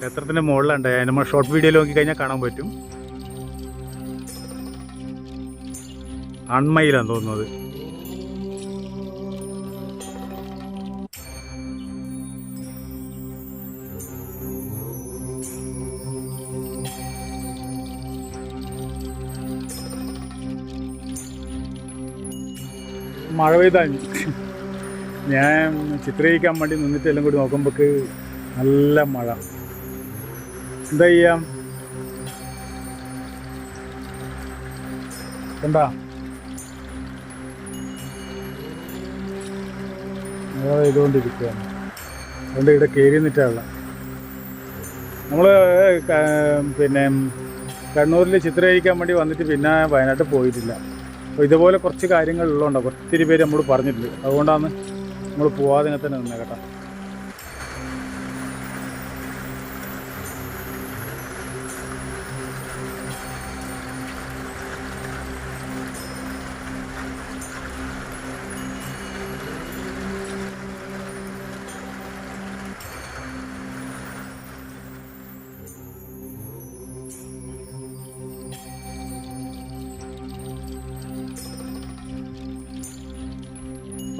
ക്ഷേത്രത്തിന്റെ മുകളിലുണ്ട്. നമ്മൾ ഷോർട്ട് വീഡിയോ നോക്കി കഴിഞ്ഞാൽ കാണാൻ പറ്റും. അൺമയിലാണ് തോന്നുന്നത്. മഴ പെയ്താൽ ഞാൻ ചിത്രീകരിക്കാൻ വേണ്ടി നിന്നിട്ട് എല്ലാം കൂടി നോക്കുമ്പോക്ക് നല്ല മഴ. എന്താ ചെയ്യാം? എന്താ മഴ പെയ്തുകൊണ്ടിരിക്കുകയാണ് അതുകൊണ്ട് ഇവിടെ കയറി നിന്നിട്ടാണ് നമ്മൾ പിന്നെ കണ്ണൂരിൽ ചിത്രീകരിക്കാൻ വേണ്ടി വന്നിട്ട് പിന്നെ വയനാട്ടിൽ പോയിട്ടില്ല. അപ്പോൾ ഇതുപോലെ കുറച്ച് കാര്യങ്ങളുള്ളതുകൊണ്ടാണ് ഒത്തിരി പേര് നമ്മൾ പറഞ്ഞിട്ടുണ്ട്. അതുകൊണ്ടാണ് നമ്മൾ പോവാതിനെ തന്നെ നിന്നേ കേട്ടോ.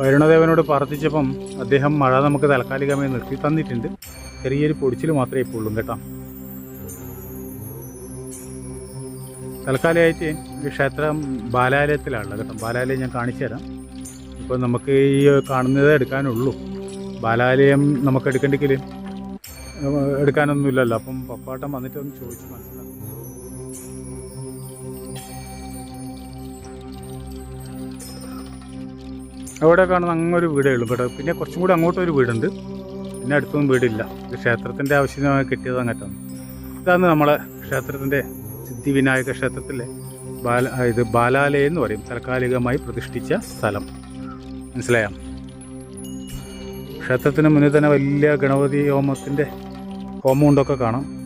വരുണദേവനോട് പ്രാർത്ഥിച്ചപ്പം അദ്ദേഹം മഴ നമുക്ക് താൽക്കാലികമായി നിർത്തി തന്നിട്ടുണ്ട്. ചെറിയൊരു പൊടിച്ചിൽ മാത്രമേ ഇപ്പോൾ ഉള്ളൂ കേട്ടോ. തൽക്കാലമായിട്ട് ഈ ക്ഷേത്രം ബാലാലയത്തിലാണല്ലോ കേട്ടോ. ബാലാലയം ഞാൻ കാണിച്ചു തരാം. ഇപ്പോൾ നമുക്ക് ഈ കാണുന്നത് എടുക്കാനുള്ളൂ. ബാലാലയം നമുക്ക് എടുക്കണ്ടെങ്കിൽ എടുക്കാനൊന്നുമില്ലല്ലോ. അപ്പം പപ്പാട്ടം വന്നിട്ട് ഒന്ന് ചോദിച്ച് മനസ്സിലാക്കും. അവിടെ കാണുന്ന അങ്ങൊരു വീടേ ഉള്ളൂ. ഇവിടെ പിന്നെ കുറച്ചും കൂടി അങ്ങോട്ടൊരു വീടുണ്ട്. പിന്നെ അടുത്തൊന്നും വീടില്ല. ക്ഷേത്രത്തിന്റെ ആവശ്യമായി കിട്ടിയത് അങ്ങോട്ടാണ് ഇതാണ് നമ്മളെ ക്ഷേത്രത്തിന്റെ സിദ്ധിവിനായക ക്ഷേത്രത്തിലെ ബാല ഇത് ബാലാലയം എന്ന് പറയും. താൽക്കാലികമായി പ്രതിഷ്ഠിച്ച സ്ഥലം. മനസ്സിലായോ? ക്ഷേത്രത്തിന് മുന്നിൽ തന്നെ വലിയ ഗണപതി ഹോമത്തിന്റെ ഹോമമുണ്ടൊക്കെ കാണാം.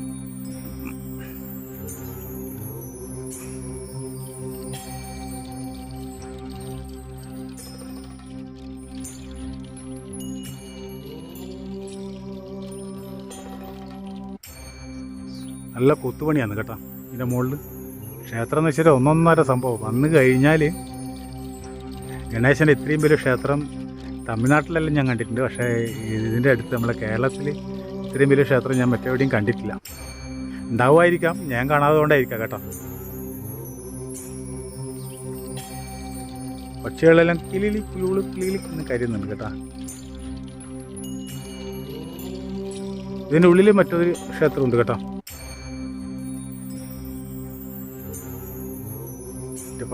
നല്ല കൊത്തുപണിയാണ് കേട്ടോ ഇതിന്റെ മുകളിൽ. ക്ഷേത്രം എന്ന് വെച്ചാൽ ഒന്നൊന്നര സംഭവം. വന്നു കഴിഞ്ഞാൽ ഗണേശന്റെ ഇത്രയും വലിയ ക്ഷേത്രം തമിഴ്നാട്ടിലെല്ലാം ഞാൻ കണ്ടിട്ടുണ്ട്. പക്ഷേ ഇതിന്റെ അടുത്ത് നമ്മളെ കേരളത്തിൽ ഇത്രയും വലിയ ക്ഷേത്രം ഞാൻ മറ്റെവിടെയും കണ്ടിട്ടില്ല. ഉണ്ടാവുമായിരിക്കാം. ഞാൻ കാണാതെ കൊണ്ടായിരിക്കാം കേട്ടോ. പക്ഷികളെല്ലാം കിളിലി കിളൂൾ കിളിലി എന്ന് കരുതുന്നുണ്ട് കേട്ടോ. ഇതിന്റെ ഉള്ളിൽ മറ്റൊരു ക്ഷേത്രമുണ്ട് കേട്ടോ.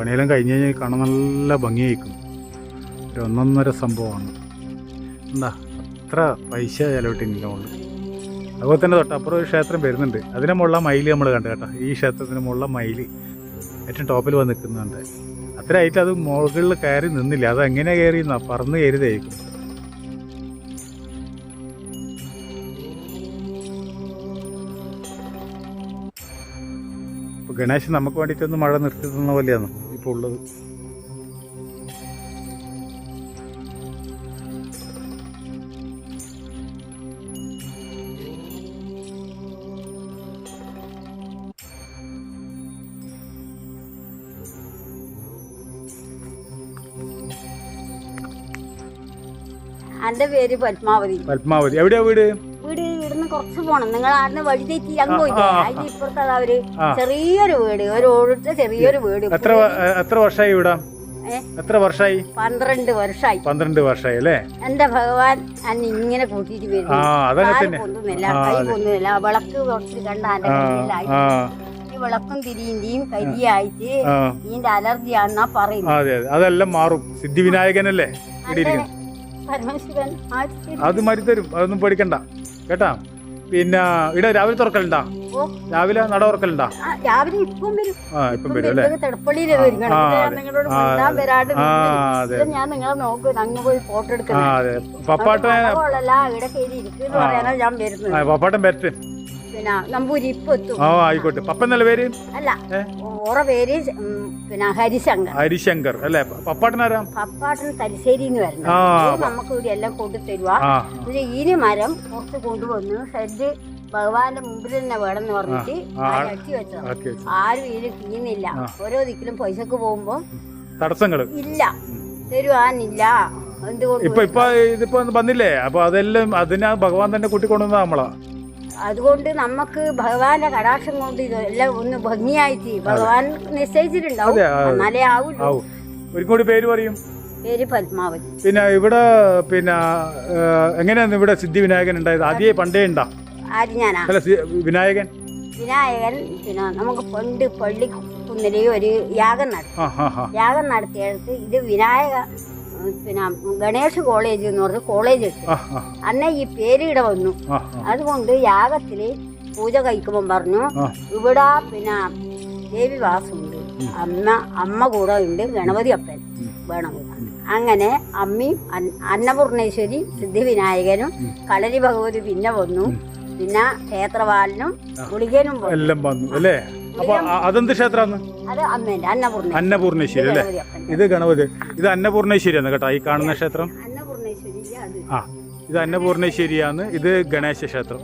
പണിയെല്ലാം കഴിഞ്ഞ് കഴിഞ്ഞാൽ കാണാൻ നല്ല ഭംഗിയായിരിക്കും ഒരു ഒന്നൊന്നര സംഭവമാണ്. എന്താ അത്ര പൈസ ചിലവിട്ടില്ല അതുപോലെ തന്നെ തൊട്ടപ്പുറം ഒരു ക്ഷേത്രം വരുന്നുണ്ട്. അതിന്റെ മുകളിലെ മയിൽ നമ്മൾ കണ്ടു കേട്ടോ. ഈ ക്ഷേത്രത്തിന് മുകളിലെ മയിൽ ഏറ്റവും ടോപ്പിൽ വന്ന് നിൽക്കുന്നുണ്ട്. അത്ര ആയിട്ട് അത് മുകളിൽ കയറി നിന്നില്ല. അത് എങ്ങനെ കയറി പറന്ന് കയറിയതായിരിക്കും ഗണേശൻ നമുക്ക് വേണ്ടിയിട്ടൊന്ന് മഴ നിർത്തി തന്ന പോലെയാണ് ഇപ്പോൾ ഉള്ളത്. എന്റെ പേര് പത്മാവതി. പത്മാവതി. എവിടെയാ വീട്? കുറച്ച് പോണം. നിങ്ങൾ ആടിന് വഴി തെറ്റി അങ്ങ് പോയില്ലേ? അതിന്റെ ആ, അതിന് ഇപ്പുറത്ത് അതാ ഒരു ആ. ചെറിയൊരു വീട് ഒരു ഓടിട്ട ചെറിയൊരു വീട്. എത്ര വർഷമായി ഇവിടെ? എത്ര വർഷമായി പന്ത്രണ്ട് വർഷമായി പന്ത്രണ്ട് വർഷമായി അല്ലേ? എന്റെ ഭഗവാൻ അന്ന് ഇങ്ങനെ കൂട്ടിയിട്ട് വരും. ഒന്നുമില്ല കൈ. പൊന്തുന്നില്ല. വിളക്ക് കുറച്ച് കണ്ട എന്റെ കയ്യിലായി. വിളക്കും തിരിയിന്റെയും കരിയായിട്ട് ഇതിന്റെ അലർജി ആണെന്നാ പറയുന്നത്. അതെ അതെ. അതെല്ലാം മാറും. സിദ്ധിവിനായകനല്ലേ? പരമശിവൻ അത് മരുത്തരും. അതൊന്നും പേടിക്കണ്ട. കേട്ടാ? പിന്നെ ഇവിടെ രാവിലെ തുറക്കലുണ്ടാ? രാവിലെ നട തുറക്കലുണ്ടാ? രാവിലെ ഇപ്പം വരും. ആ ഇപ്പം വരും അല്ലേ? തെടപ്പള്ളിയിൽ ഞാൻ നിങ്ങളെ നോക്കും. അങ്ങ് പോയി ഫോട്ടോ പപ്പാട്ടൻ പപ്പാട്ടൻ വരട്ടെ. പിന്നെ നമ്പൂരി ഇപ്പൊ എത്തും. ആ ആയിക്കോട്ടെ. പപ്പൻ നല്ല പേര്? അല്ല? ഓറ പേര് ഉം, പിന്നെ ഹരിശങ്കർ. ഹരിശങ്കർ അല്ലേ? പപ്പാട്ടനാരാ പപ്പാട്ടൻ തലശ്ശേരിന്ന് വരണം ആ, ഇത് നമുക്ക് ഇവിടെ എല്ലാം കൊണ്ടു തരുക ആ. ഇത് ഈന് മരം പുറത്ത് കൊണ്ടുവന്ന് ഷെഡ് ഭഗവാന്റെ മുമ്പിൽ തന്നെ വേണം എന്ന് പറഞ്ഞിട്ട് ആ, ആ. അടിച്ചു വെച്ചത്. ആരും ഇതിൽ കീന്നില്ല. ഓരോ ദിക്കിലും പൈസക്ക് പോകുമ്പോ തടസ്സങ്ങൾ. ഇല്ല. തരുവാനില്ല. എന്തുകൊണ്ട് ഇപ്പൊ ഇപ്പൊ ഇതിപ്പോ വന്നില്ലേ? അപ്പൊ അതെല്ലാം അതിനാ ഭഗവാൻ തന്നെ കൂട്ടിക്കൊണ്ടുവന്ന നമ്മളാ. അതുകൊണ്ട് നമുക്ക് ഭഗവാന്റെ കടാക്ഷം കൊണ്ട് ഇതെല്ലാം ഒന്ന് ഭംഗിയായിട്ട് ഭഗവാൻ നിശ്ചയിച്ചിട്ടുണ്ടാവും. എന്നാലേ ആവുള്ളൂ. പേര് പറയും. പേര് പത്മാവതി. പിന്നെ ഇവിടെ പിന്നെ എങ്ങനെയാണ് ഇവിടെ സിദ്ധി വിനായകൻ ഉണ്ടായത്? ആദ്യമേ പണ്ടേ ഉണ്ടാ? ഞാനാ. വിനായകൻ? വിനായകൻ പിന്നെ നമുക്ക് പണ്ട് പള്ളി കുന്നിലെ ഒരു യാഗം നടത്തി. യാഗം നടത്തിയെടുത്ത് ഇത് വിനായക പിന്നെ ഗണേഷ് കോളേജ് എന്ന് പറഞ്ഞ കോളേജ് ആ അന്നേ ഈ പേര് ഇവിടെ വന്നു അതുകൊണ്ട് യാഗത്തിൽ പൂജ കഴിക്കുമ്പോൾ പറഞ്ഞു. ഇവിടെ പിന്നെ ദേവി വാസുണ്ട്. അമ്മ അമ്മ കൂടെ ഉണ്ട് ഗണപതി അപ്പൻ വേണം. അങ്ങനെ അമ്മയും അന്ന- അന്നപൂർണേശ്വരി സിദ്ധിവിനായകനും കളരി ഭഗവതി പിന്നെ വന്നു. പിന്നെ ക്ഷേത്രപാലനും ഗുളികനും എല്ലാം വന്നു അല്ലേ? അപ്പൊ അതെന്ത് ക്ഷേത്രമാണ്? അന്നപൂർണേശ്വരി. അല്ലേ? ഇത് ഗണപതി ഇത് അന്നപൂർണേശ്വരിയാണ് കേട്ടോ ഈ കാണുന്ന ക്ഷേത്രം. ആ ഇത് അന്നപൂർണേശ്വരിയാണ് ഇത് ഗണേശ ക്ഷേത്രം.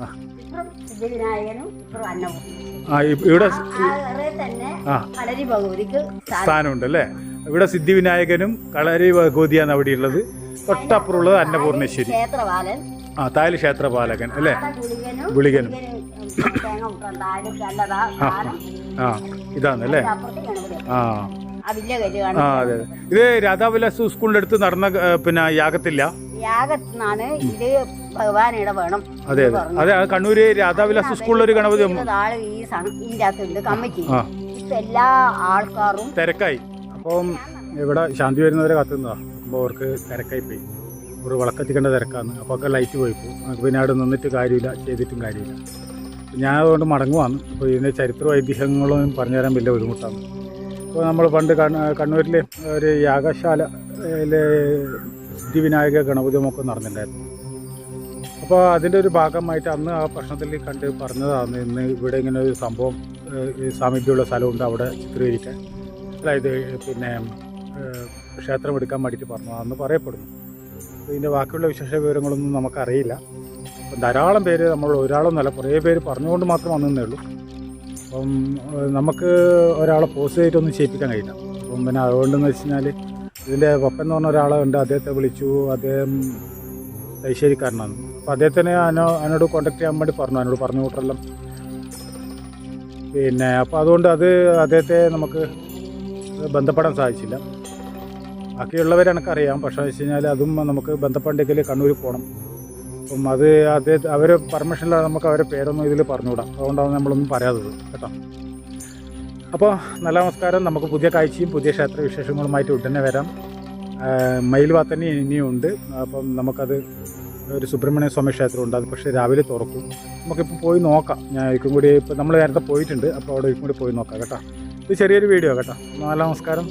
ആ. സിദ്ധിവിനായകനും ഇവിടെ ആ സ്ഥാനമുണ്ട് അല്ലേ? ഇവിടെ സിദ്ധി വിനായകനും കളരി ഭഗവതിയാണ് അവിടെ ഉള്ളത്. തൊട്ടപ്പുറമുള്ളത് അന്നപൂർണേശ്വരി. ആ തായൽ ക്ഷേത്രപാലകൻ അല്ലേ? ഗുളികനും. ആ ഇതാണ് അല്ലേ. ആ. ആ അതെ ഇത് രാധാവിലാസ് സ്കൂളിന്റെ അടുത്ത് നടന്ന പിന്നെ യാഗത്തില്ല? യാഗത്തിനാണ് ഇത് ഭഗവാനിടെ വേണം അതെ അതെ. അതെ കണ്ണൂര് രാധാവിലാസ് സ്കൂളിൽ ഒരു ഗണപതി ആൾ ഈ അകത്തുണ്ട് കമ്മിറ്റി. ഇപ്പൊ എല്ലാ ആൾക്കാരും തിരക്കായി. അപ്പം ഇവിടെ ശാന്തി വരുന്നവരെ കാത്തുന്നതാ. അപ്പോൾ അവർക്ക് തിരക്കായി പോയി. ഒരു വിളക്കത്തിക്കേണ്ട തിരക്കാന്ന് അപ്പോൾ ഒക്കെ ലൈറ്റ് പോയി പോകും നമുക്ക് പിന്നെ അവിടെ നിന്നിട്ട് കാര്യമില്ല ചെയ്തിട്ടും കാര്യമില്ല. ഞാൻ അതുകൊണ്ട് മടങ്ങുവാണ്. അപ്പോൾ ഇതിന്റെ ചരിത്ര ഐതിഹ്യങ്ങളും പറഞ്ഞു തരാൻ വലിയ ബുദ്ധിമുട്ടാണ്. അപ്പോൾ നമ്മൾ പണ്ട് കണ് കണ്ണൂരിൽ ഒരു യാഗശാലയിലെ സിദ്ധിവിനായക ഗണപതിമൊക്കെ നടന്നിട്ടുണ്ടായിരുന്നു. അപ്പോൾ അതിന്റെ ഒരു ഭാഗമായിട്ട് അന്ന് ആ പ്രശ്നത്തിൽ കണ്ട് പറഞ്ഞതാണ് ഇന്ന് ഇവിടെ ഇങ്ങനെ ഒരു സംഭവം സാമീപ്യമുള്ള സ്ഥലമുണ്ട് അവിടെ ചിത്രീകരിക്കാൻ. അതായത് പിന്നെ ക്ഷേത്രം എടുക്കാൻ വേണ്ടിയിട്ട് പറഞ്ഞു അന്ന് പറയപ്പെടുന്നു. ഇതിന്റെ ബാക്കിയുള്ള വിശേഷ വിവരങ്ങളൊന്നും നമുക്കറിയില്ല. ധാരാളം പേര് നമ്മൾ ഒരാളെന്നല്ല കുറേ പേര് പറഞ്ഞുകൊണ്ട് മാത്രം വന്നതേ ഉള്ളൂ. അപ്പം നമുക്ക് ഒരാളെ പോസ്റ്റ് ചെയ്തിട്ടൊന്നും ചെയ്യിപ്പിക്കാൻ കഴിയില്ല. അപ്പം പിന്നെ അതുകൊണ്ടെന്ന് വെച്ച് കഴിഞ്ഞാൽ ഇതിന്റെ പപ്പൻ എന്ന് പറഞ്ഞ ഒരാളെ ഉണ്ട് അദ്ദേഹത്തെ വിളിച്ചു. അദ്ദേഹം തൈശ്ശേരിക്കാരനാണ്. അപ്പോൾ അദ്ദേഹത്തിനെ അനോ അതിനോട് കോൺടാക്ട് ചെയ്യാൻ വേണ്ടി പറഞ്ഞു. അതിനോട് പറഞ്ഞു കൂട്ടറെല്ലാം. പിന്നെ അപ്പോൾ അതുകൊണ്ട് അത് അദ്ദേഹത്തെ നമുക്ക് ബന്ധപ്പെടാൻ സാധിച്ചില്ല. ബാക്കിയുള്ളവരെ എനിക്കറിയാം. പക്ഷേ വെച്ച് കഴിഞ്ഞാൽ അതും നമുക്ക് ബന്ധപ്പെടേണ്ടെങ്കിൽ കണ്ണൂർ പോകണം അപ്പം അത് അദ്ദേഹം അവർ പെർമിഷനിലാണ് നമുക്ക് അവരെ പേരൊന്നും ഇതിൽ പറഞ്ഞുകൂടാം. അതുകൊണ്ടാണ് നമ്മളൊന്നും പറയാത്തത് കേട്ടോ. അപ്പോൾ നല്ല നമസ്കാരം. നമുക്ക് പുതിയ കാഴ്ചയും പുതിയ ക്ഷേത്ര വിശേഷങ്ങളുമായിട്ട് ഉടനെ വരാം. മയിൽ വാത്തന്നെ ഇനിയും ഉണ്ട്. അപ്പം നമുക്കത് ഒരു സുബ്രഹ്മണ്യ സ്വാമി ക്ഷേത്രമുണ്ട് അത് പക്ഷേ രാവിലെ തുറക്കും. നമുക്കിപ്പോൾ പോയി നോക്കാം. ഞാൻ ഇക്കും കൂടി ഇപ്പോൾ നമ്മൾ നേരത്തെ പോയിട്ടുണ്ട്. അപ്പോൾ അവിടെ ഇക്കും കൂടി പോയി നോക്കാം കേട്ടോ. ഇത് ചെറിയൊരു വീഡിയോ കേട്ടോ. നല്ല നമസ്കാരം.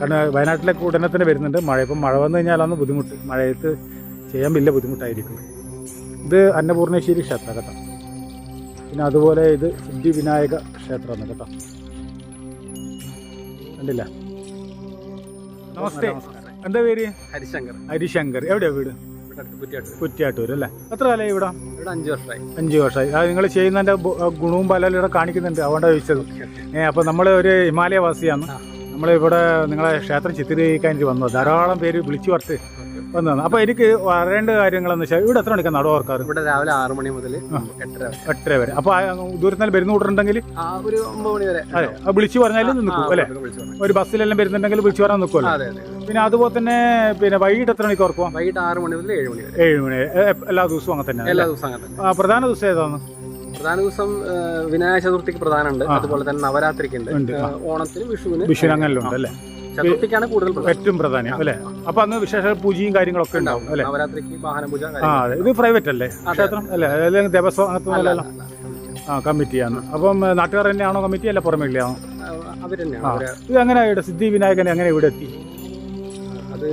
കാരണം വയനാട്ടിലേക്ക് ഉടനെ തന്നെ വരുന്നുണ്ട്. മഴ ഇപ്പം മഴ വന്നു കഴിഞ്ഞാലാണ് ബുദ്ധിമുട്ട്. മഴയത്ത് ചെയ്യാൻ വലിയ ബുദ്ധിമുട്ടായിരിക്കും ഇത് അന്നപൂർണേശ്വരി ക്ഷേത്ര കേട്ടോ പിന്നെ അതുപോലെ ഇത് സിദ്ധി വിനായക ക്ഷേത്രമാണ് കേട്ടോ. കണ്ടില്ല? നമസ്തേ. എന്താ പേര്? ഹരിശങ്കർ. ഹരിശങ്കർ. എവിടെയാ വീട്? കുറ്റിയാട്ടൂർ അല്ലേ? എത്ര കാലമായി ഇവിടെ? അഞ്ചു വർഷമായി. അഞ്ച് വർഷമായി. അത് നിങ്ങൾ ചെയ്യുന്നതിന്റെ ഗുണവും പലരും ഇവിടെ കാണിക്കുന്നുണ്ട്. അതുകൊണ്ടാണ് ചോദിച്ചത്. ഏ അപ്പോൾ നമ്മൾ ഒരു ഹിമാലയ വാസിയാണ്. നമ്മളിവിടെ നിങ്ങളെ ക്ഷേത്രം ചിത്രീകരിക്കാൻ വന്നത്. ധാരാളം പേര് വിളിച്ചു പറത്ത് വന്നതാണ്. അപ്പൊ എനിക്ക് അറിയേണ്ട കാര്യങ്ങളെന്ന് വെച്ചാൽ ഇവിടെ എത്ര മണിക്കാണ് നട ഓർക്കാറ്? ഇവിടെ രാവിലെ ആറ് മണി മുതൽ. എട്ടര വരെ. എട്ടര വരെ. അപ്പോൾ ദൂരത്തിൽ വരുന്ന കൂട്ടുണ്ടെങ്കിൽ ഒരു ഒമ്പത് മണി വരെ. അതെ വിളിച്ചു പറഞ്ഞാൽ നിൽക്കും അല്ലേ? ഒരു ബസ്സിലെല്ലാം വരുന്നുണ്ടെങ്കിൽ വിളിച്ചു പറഞ്ഞാൽ നിൽക്കുമല്ലോ. പിന്നെ അതുപോലെ തന്നെ പിന്നെ വൈകിട്ട് എത്ര മണിക്ക് ഓർക്കും വൈകിട്ട് ആറ് മണി മുതൽ ഏഴ് മണി വരെ. ഏഴ് മണി വരെ. എല്ലാ ദിവസവും അങ്ങനെ തന്നെ എല്ലാ ദിവസവും അങ്ങനെ പ്രധാന ദിവസം ഏതാണ്? പ്രധാന ദിവസം വിനായക ചതുർത്ഥിക്ക് പ്രധാനമുണ്ട്. അതുപോലെ തന്നെ നവരാത്രിക്ക് ഉണ്ട്. ഓണത്തിന് വിഷുവിന് വിഷുവിന് അങ്ങനെ. ഉണ്ട് അല്ലേ? ചതുർത്ഥിക്കാണ് കൂടുതൽ ഏറ്റവും പ്രധാനം അല്ലേ? അപ്പൊ അന്ന് വിശേഷ പൂജയും കാര്യങ്ങളൊക്കെ ഉണ്ടാവും. അല്ലേ? നവരാത്രിക്ക് ആ അതെ ഇത് പ്രൈവറ്റ് അല്ലേ? ക്ഷേത്രം അല്ലേ? അല്ലെങ്കിൽ ദേവസ്വം അങ്ങനത്തെ. ആ കമ്മിറ്റിയാണ് അപ്പം നാട്ടുകാർ തന്നെയാണോ കമ്മിറ്റി അല്ല പുറമേ ഇല്ലയാണോ ഇത് എങ്ങനെ ഇവിടെ സിദ്ധി വിനായകൻ എങ്ങനെ ഇവിടെ എത്തി? അത്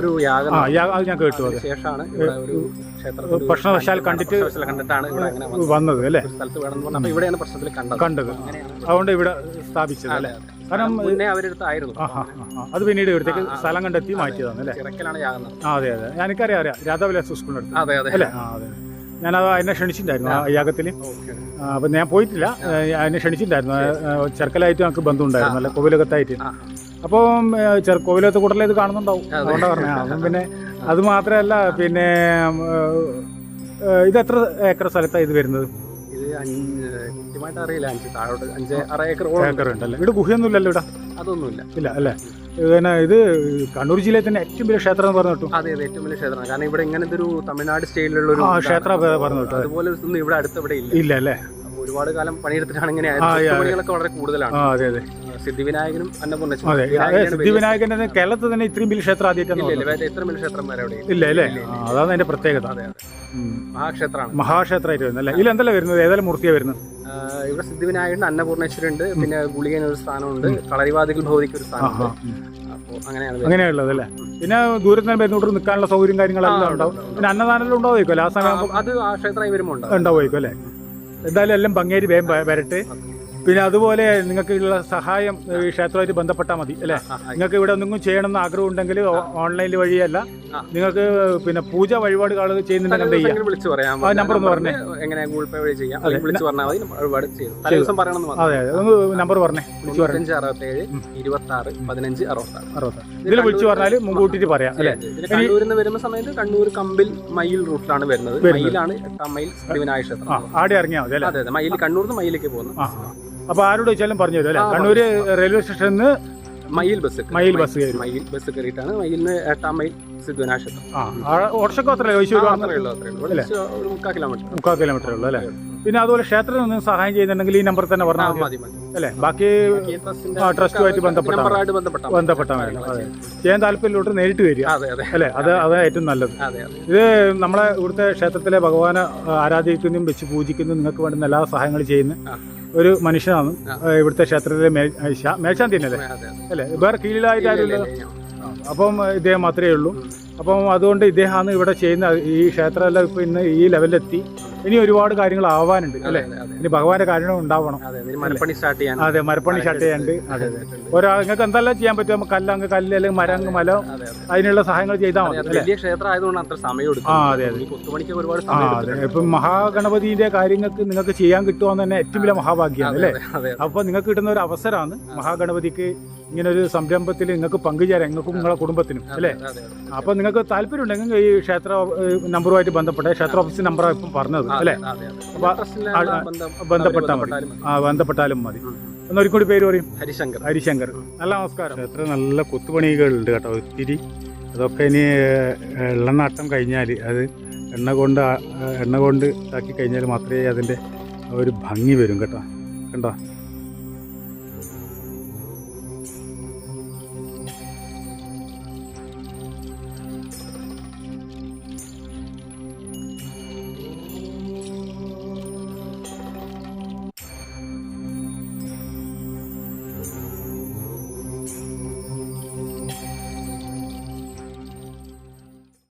ഒരു യാഗം അത് ഞാൻ കേട്ടു അത്. ശേഷമാണ് ഒരു കണ്ടിട്ട് കണ്ടിട്ടാണ് വന്നത്. അല്ലേ? ഒരു സ്ഥലത്ത് വേണമെന്ന് പറഞ്ഞാൽ ഇവിടെയാണ് പ്രശ്നത്തിൽ കണ്ടത്. കണ്ടത്. അതുകൊണ്ട് ഇവിടെ സ്ഥാപിച്ചത് അല്ലേ. കാരണം മുന്നേ അവരെടുത്ത് ആയിരുന്നു. അത് പിന്നീട് ഇവിടത്തേക്ക് സ്ഥലം കണ്ടെത്തി മാറ്റിയതാണ് അല്ലേ? ചിറക്കലാണ് ആ അതെ അതെ. എനിക്കറിയാം അറിയാം. രാധാവിലാസ് സ്കൂളിനടുത്ത് അതെ അതെ. അല്ലേ? ആ അതെ. ഞാനത് അതിനെ ക്ഷണിച്ചിട്ടുണ്ടായിരുന്നു ആ യാഗത്തിൽ അപ്പം ഞാൻ പോയിട്ടില്ല. അതിനെ ക്ഷണിച്ചിട്ടുണ്ടായിരുന്നു. ചെറുക്കലായിട്ട് നമുക്ക് ബന്ധമുണ്ടായിരുന്നു അല്ല? കോവിലകത്തായിട്ട്. അപ്പോൾ കോവിലകത്ത് കൂടുതൽ ഇത് കാണുന്നുണ്ടാവും. അതെ. അതുകൊണ്ടാണ് പറഞ്ഞത് അപ്പം പിന്നെ അത് മാത്രമല്ല പിന്നെ ഇത് എത്ര ഏക്കർ സ്ഥലത്താണ് ഇത് വരുന്നത്? ഇത് കൃത്യമായിട്ട് അറിയില്ല. അഞ്ച് താഴോട്ട് അഞ്ച് ആറ് ഏക്കർ ഉണ്ടല്ലേ? ഇവിടെ ഗുഹയൊന്നുമില്ലല്ലോ ഇവിടെ? അതൊന്നുമില്ല. ഇല്ല അല്ലേ? പിന്നെ ഇത് കണ്ണൂർ ജില്ലയിൽ തന്നെ ഏറ്റവും വലിയ ക്ഷേത്രം എന്ന് പറഞ്ഞു അതെ അതെ ഏറ്റവും വലിയ ക്ഷേത്രമാണ്. കാരണം ഇവിടെ ഇങ്ങനത്തെ ഒരു തമിഴ്നാട് സ്റ്റൈലിലുള്ള ഒരു. ക്ഷേത്രം പറഞ്ഞു അതുപോലെ ഒന്നും ഇവിടെ അടുത്ത് ഇവിടെ ഇല്ല. ഇല്ല അല്ലേ? ഒരുപാട് കാലം പണിയെടുത്തിട്ടാണ് ഇങ്ങനെ. പണികളൊക്കെ വളരെ കൂടുതലാണ്. അതെ അതെ. സിദ്ധിവിനായകനും അന്നപൂർണ കേരളത്തിൽ തന്നെ ഇത്രയും വലിയ ക്ഷേത്രം ആദ്യമായിട്ടാണ് വേറെ വലിയ ക്ഷേത്രം വരെ ഇല്ല. അല്ലേ? അതാണ് അതിന്റെ പ്രത്യേകത. അതെ അതെ. മഹാക്ഷേത്രമാണ്. മഹാക്ഷേത്രമായിട്ട് വരുന്നത് അല്ലേ? ഇതിൽ എന്തല്ലേ വരുന്നത്? ഏതെല്ലാം മൂർത്തിയാണ് വരുന്നത്? ഇവിടെ സിദ്ധിവിനായകൻ അന്നപൂർണേശ്വരി ഉണ്ട് പിന്നെ ഗുളികൻ ഒരു സ്ഥാനമുണ്ട് കളരിവാദികൾ ഭൗതിക്ക് ഒരു സ്ഥാനമുണ്ട്. അപ്പോൾ അങ്ങനെയാണ്. അങ്ങനെയുള്ളത് അല്ലേ? പിന്നെ ദൂരത്ത് നിന്ന് വരുന്നോട്ട് നിൽക്കാനുള്ള സൗകര്യം കാര്യങ്ങളെല്ലാം ഉണ്ടാവും. ഉണ്ട്, ഉണ്ട്. പിന്നെ അന്നദാനം ഉണ്ടാവുമായിരിക്കും ആ സമയം അത് ആ ക്ഷേത്രമായി വരുമ്പോൾ ഉണ്ട് ഉണ്ടാവുമായിരിക്കും അല്ലേ? എന്തായാലും എല്ലാം ഭംഗിയായിട്ട് വേഗം വരട്ടെ. പിന്നെ അതുപോലെ നിങ്ങൾക്കുള്ള സഹായം ഈ ക്ഷേത്രമായിട്ട് ബന്ധപ്പെട്ടാൽ മതി അല്ലേ? നിങ്ങൾക്ക് ഇവിടെ എന്തെങ്കിലും ചെയ്യണമെന്ന് ആഗ്രഹം ഉണ്ടെങ്കിൽ ഓൺലൈനിൽ വഴിയല്ല. നിങ്ങൾക്ക് പിന്നെ പൂജ വഴിപാട് കാളുകൾ ചെയ്യുന്നുണ്ടെങ്കിൽ വിളിച്ചു പറയാം. ആ, നമ്പർ ഒന്ന് പറഞ്ഞേ. എങ്ങനെ ഗൂഗിൾ പേ വഴി ചെയ്യാം. അതെ. വിളിച്ചു പറഞ്ഞാൽ മതി. വഴിപാട് ചെയ്യും. അതെ ഒന്ന് നമ്പർ പറഞ്ഞേ. വിളിച്ചു പറഞ്ഞു. തൊണ്ണൂറ്റഞ്ച് അറുപത്തേഴ് ഇരുപത്തി ആറ് പതിനഞ്ച് അറുപത്താറ്. അറുപത് ഇതിൽ വിളിച്ചു പറഞ്ഞാൽ മുൻകൂട്ടിട്ട് പറയാം അല്ലേ? കണ്ണൂരിന്ന് കണ്ണൂരിൽ നിന്ന് വരുന്ന സമയത്ത് കണ്ണൂർ കമ്പിൽ മയിൽ റൂട്ടിലാണ് വരുന്നത്. മയിലാണ് എട്ടാം മൈൽ ശ്രീവിനായ ക്ഷേത്രം. ആടെ ഇറങ്ങിയാൽ മതി അല്ലേ? അതെ അതെ. മയിൽ കണ്ണൂർ നിന്ന് മയിലേക്ക് പോകുന്നു. ആ ആ. അപ്പൊ ആരോട് ചോദിച്ചാലും പറഞ്ഞു തരും അല്ലേ? കണ്ണൂര് റെയിൽവേ സ്റ്റേഷനിൽ നിന്ന് മയിൽ ബസ് മയിൽ ബസ് കയറി. മയിൽ ബസ് കയറിയിട്ടാണ് മയിലിന് എട്ടാം മൈൽ ക്ഷേത്രം ഒരു മുക്കാൽ കിലോമീറ്റർ മുക്കാൽ കിലോമീറ്റർ ഉള്ളൂ അല്ലേ? പിന്നെ അതുപോലെ ക്ഷേത്രത്തിൽ നിന്ന് സഹായം ചെയ്യുന്നുണ്ടെങ്കിൽ ഈ നമ്പർ തന്നെ പറഞ്ഞാൽ മതി. അല്ലേ? ബാക്കി ട്രസ്റ്റുമായിട്ട് ബന്ധപ്പെട്ട ബന്ധപ്പെട്ട നമ്പറായിട്ട് ബന്ധപ്പെട്ടാൽ മതി. അതെ. ചെയ്യാൻ താല്പര്യമില്ലോട്ട് നേരിട്ട് വരിക. അല്ലേ? അത് അതാണ് ഏറ്റവും നല്ലത്. ഇത് നമ്മളെ ഇവിടുത്തെ ക്ഷേത്രത്തിലെ ഭഗവാനെ ആരാധിക്കുന്നതും വെച്ച് പൂജിക്കുന്നതും നിങ്ങൾക്ക് വേണ്ടുന്ന എല്ലാ സഹായങ്ങളും ചെയ്യുന്ന. ഒരു മനുഷ്യനാണ്. ഇവിടുത്തെ ക്ഷേത്രത്തിലെ മേൽശാന്തി തന്നെ അല്ലേ അല്ലേ? വേറെ കീഴിലായിട്ട് ആരുമില്ല അപ്പം ഇദ്ദേഹം മാത്രമേ ഉള്ളൂ. അപ്പം അതുകൊണ്ട് ഇദ്ദേഹമാണ് ഇവിടെ ചെയ്യുന്ന ഈ ക്ഷേത്രമെല്ലാം ഇപ്പൊ ഇന്ന് ഈ ലെവലിലെത്തി ഇനി ഒരുപാട് കാര്യങ്ങൾ ആവാനുണ്ട് അല്ലേ. ഇനി ഭഗവാന്റെ കാര്യങ്ങൾ ഉണ്ടാവണം മരപ്പണി സ്റ്റാർട്ട് ചെയ്യാൻ അതെ മരപ്പണി സ്റ്റാർട്ട് ചെയ്യാണ്ട് അതെ ഒരാൾ നിങ്ങൾക്ക് എന്തെല്ലാം ചെയ്യാൻ പറ്റും നമുക്ക് കല്ല് അങ്ങ് കല്ല് അല്ലെങ്കിൽ മരം അങ്ങ് മല അതെ, അതെ. അതിനുള്ള സഹായങ്ങൾ ചെയ്താൽ മതി വലിയ ക്ഷേത്രം ആയതുകൊണ്ട് അത്ര സമയം ആ, അതെ, അതെ. ഒരുപാട് ആ അതെ. ഇപ്പം മഹാഗണപതിന്റെ കാര്യങ്ങൾക്ക് നിങ്ങൾക്ക് ചെയ്യാൻ കിട്ടുമെന്ന് തന്നെ ഏറ്റവും വലിയ മഹാഭാഗ്യമാണ് അല്ലേ. അപ്പൊ നിങ്ങൾക്ക് കിട്ടുന്ന ഒരു അവസരമാണ് മഹാഗണപതിക്ക് ഇങ്ങനെ ഒരു സംരംഭത്തിൽ നിങ്ങൾക്ക് പങ്കുചേരാം നിങ്ങൾക്കും നിങ്ങളെ കുടുംബത്തിനും അല്ലേ. അപ്പൊ നിങ്ങൾക്ക് താല്പര്യം ഉണ്ടെങ്കിൽ ഈ ക്ഷേത്ര നമ്പറുമായിട്ട് ബന്ധപ്പെട്ട ക്ഷേത്ര ഓഫീസ് നമ്പറാണ് ഇപ്പം പറഞ്ഞത് അല്ലേ? ബന്ധപ്പെട്ടാൽ മതി. ബന്ധപ്പെട്ടാലും മതി. ആ ബന്ധപ്പെട്ടാലും മതി. എന്നൊരു കൂടി പേര് പറയും. ഹരിശങ്കർ. ഹരിശങ്കർ. നല്ല നമസ്കാരം. എത്ര നല്ല കൊത്തുപണികളുണ്ട് കേട്ടോ ഒത്തിരി. അതൊക്കെ ഇനി എണ്ണനാട്ടം കഴിഞ്ഞാൽ അത് എണ്ണ കൊണ്ട് എണ്ണ കൊണ്ട് ഇതാക്കി കഴിഞ്ഞാൽ മാത്രമേ അതിന്റെ ഒരു ഭംഗി വരും കേട്ടോ. കണ്ടോ?